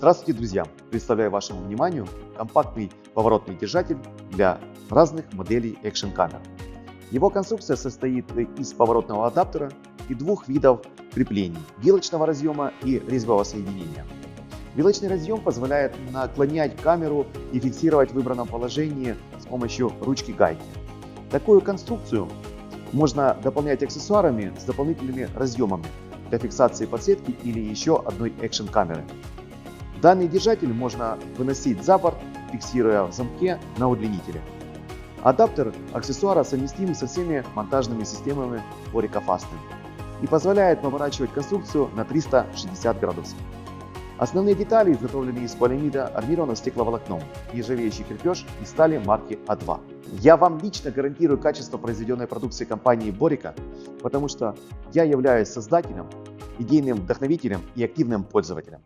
Здравствуйте, друзья! Представляю вашему вниманию компактный поворотный держатель для разных моделей экшен камер. Его конструкция состоит из поворотного адаптера и двух видов креплений – вилочного разъема и резьбового соединения. Вилочный разъем позволяет наклонять камеру и фиксировать в выбранном положении с помощью ручки гайки. Такую конструкцию можно дополнять аксессуарами с дополнительными разъемами для фиксации подсветки или еще одной экшен камеры. Данный держатель можно выносить за борт, фиксируя в замке на удлинителе. Адаптер аксессуара совместим со всеми монтажными системами Orica Fasten и позволяет поворачивать конструкцию на 360 градусов. Основные детали изготовлены из полиамида, армированного стекловолокном, нержавеющий крепеж из стали марки А2. Я вам лично гарантирую качество произведенной продукции компании Борика, потому что я являюсь создателем, идейным вдохновителем и активным пользователем.